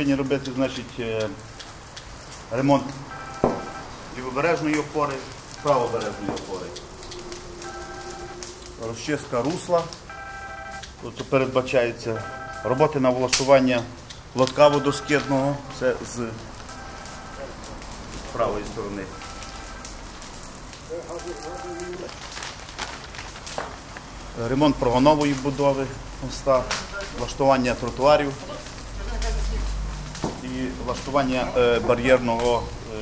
Сьогодні робити значить, е, ремонт лівобережної опори, правобережної опори. Розчистка русла. Тут передбачаються роботи на влаштування лотка водоскидного. Це з правої сторони. Ремонт прогонової будови моста, влаштування тротуарів влаштування е, бар'єрного е,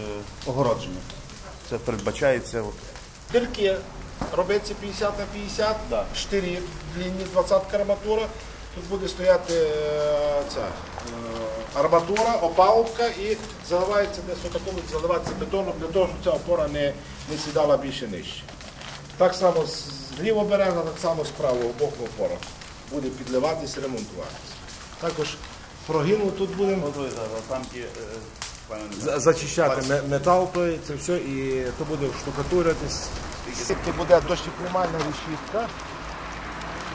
огородження. Це передбачається. Дирки робиться 50 на 50, Да. штирі длинні 20 арматура. Тут буде стояти е, ця арматура, опалубка і заливається десь отако буде заливатися бетоном для того, щоб ця опора не, не сідала більше нижче. Так само з з лівобережна, так само з правого боку опора буде підливатися, ремонтуватися. Також прогину тут будемо От, е, Там е, пане Андрій. за- зачищати ме- метал, той, це все, і то буде штукатуритись. Сітки буде дощіприймальна решітка.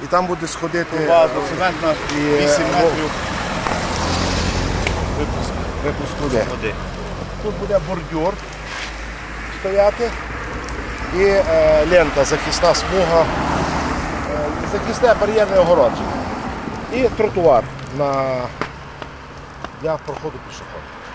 І там буде сходити База цементна І, 8 е, метрів випуск, випуск води. води. Тут буде бордюр стояти і е, лента, захисна смуга, е, захисне бар'єрне огородження. І тротуар на, для проходу пішоходів.